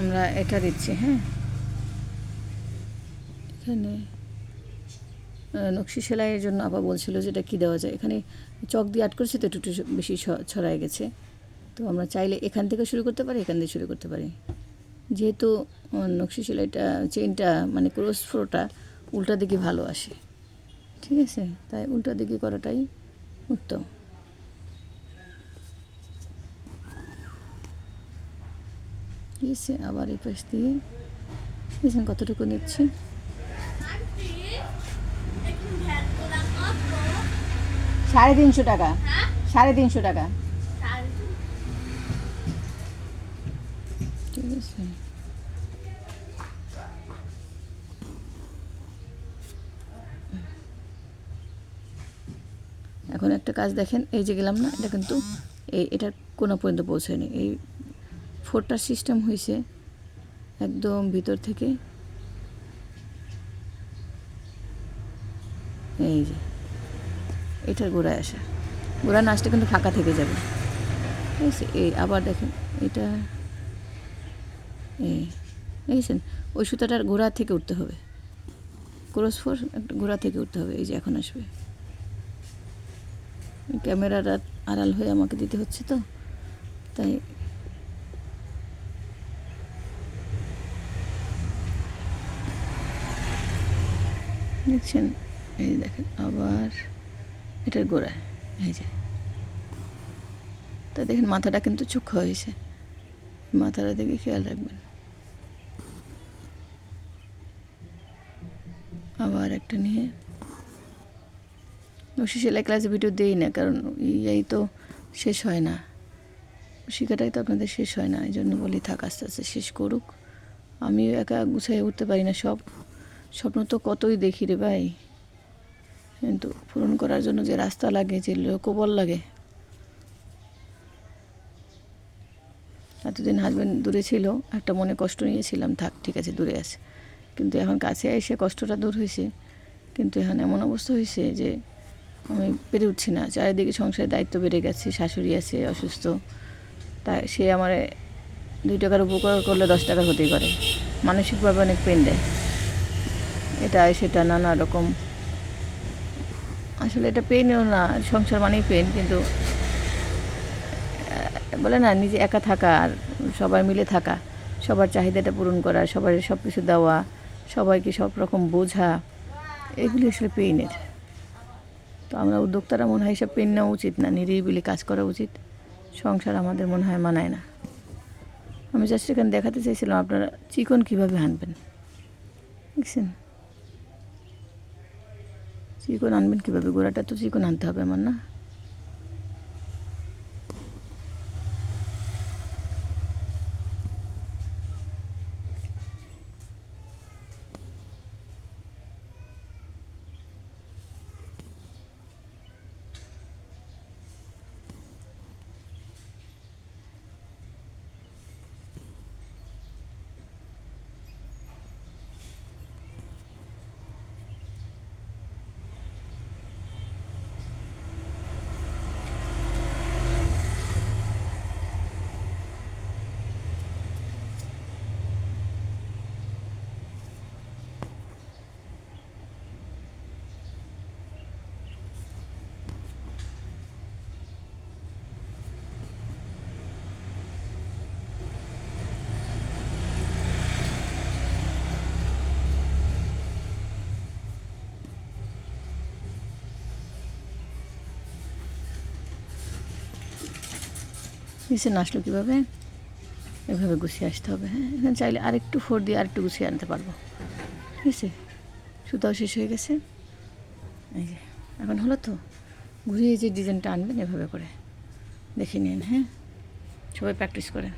আমরা এটা দিচ্ছি হ্যাঁ? এখানে নকশি সেলাইয়ের জন্য আপা বলছিল যে এটা কী দেওয়া যায়। এখানে চক দিয়ে আট করেছে তো, একটু একটু বেশি ছড়ায় গেছে। তো আমরা চাইলে এখান থেকে শুরু করতে পারি, এখান থেকে শুরু করতে পারি। যেহেতু নকশি সেলাইটা চেনটা মানে ক্রস ফ্লোটা উল্টা দিকে ভালো আসে। ঠিক আছে? তাই উল্টা দিকে করাটাই উত্তম। আছে আবার এই পাশ দিয়ে দেখছেন কতটুকু নিচ্ছি? সাড়ে তিনশো টাকা। সাড়ে তিনশো টাকা। ঠিক আছে। এখন একটা কাজ দেখেন, এই যে গেলাম না, এটা কিন্তু এই, এটার কোনো পর্যন্ত পৌঁছায়নি। এই ফোরটার সিস্টেম হয়েছে একদম ভিতর থেকে। এই যে, এটার গোড়ায় আসা। গোড়া নাচটা কিন্তু ফাঁকা থেকে যাবে। এই আবার দেখেন, এটা, এই দেখেছেন ওই সুতাটার গোড়া থেকে উঠতে হবে। ক্রস ফোর একটা গোড়া থেকে উঠতে হবে, এই যে এখন আসবে। ক্যামেরাটা আড়াল হয়ে আমাকে দিতে হচ্ছে তো, তাই দেখছেন? এই দেখেন, আবার এটার গোড়ায়, এই যে। তা দেখেন, মাথাটা কিন্তু চোখ হয়েছে। মাথাটা দেখে খেয়াল রাখবেন। আবার একটা নিয়ে। নকশি সেলাই ক্লাসে ভিডিও দেই না, কারণ এই তো শেষ হয় না। শেখাটাই তো আপনাদের শেষ হয় না, এই জন্য বলি থাক, আস্তে আস্তে শেষ করুক। আমিও একা গুছাই উঠতে পারি না সব। স্বপ্ন তো কতই দেখি রে ভাই। কিন্তু পূরণ করার জন্য যে রাস্তা লাগে, যে লোকবল লাগে। এতদিন হাজব্যান্ড দূরে ছিল, একটা মনে কষ্ট নিয়েছিলাম, থাক, ঠিক আছে, দূরে আছে কিন্তু এখন কাছে এসে কষ্টটা দূর হয়েছে। কিন্তু এখন এমন অবস্থা হয়েছে যে আমি পেরে উঠছি না। চারিদিকে সংসারের দায়িত্ব বেড়ে গেছে, শাশুড়ি আছে, অসুস্থ। তাই সে আমার দুই টাকার উপকার করলে দশ টাকার হতেই পারে। মানসিকভাবে অনেক পেন দেয়। এটা সেটা নানা রকম। আসলে এটা পেনও না, সংসার মানেই পেন কিন্তু বলে না, নিজে একা থাকা আর সবাই মিলে থাকা, সবার চাহিদাটা পূরণ করা, সবার সব কিছু দেওয়া, সবাইকে সব রকম বোঝা, এগুলি আসলে পেইনের তো আমরা উদ্যোক্তারা মনে হয় এসব পেন নেওয়া উচিত না, নিরিবিলি কাজ করা উচিত। সংসার আমাদের মনে হয় মানায় না। আমি জাস্ট এখানে দেখাতে চাইছিলাম, আপনারা চিকন কীভাবে হানবেন দেখছেন? চিকন আনবেন কীভাবে? গোড়াটা তো চিকন আনতে হবে আমার না? নিচে আসলো কীভাবে? এভাবে গুছিয়ে আসতে হবে হ্যাঁ? এখানে চাইলে আরেকটু ফোর দিয়ে আরেকটু গুছিয়ে আনতে পারব। ঠিক আছে? সুতাও শেষ হয়ে গেছে। এই যে, এখন হলো তো? ঘুরিয়ে যে ডিজাইনটা আনবেন এভাবে করে। দেখে নিন হ্যাঁ? সবাই প্র্যাকটিস করেন।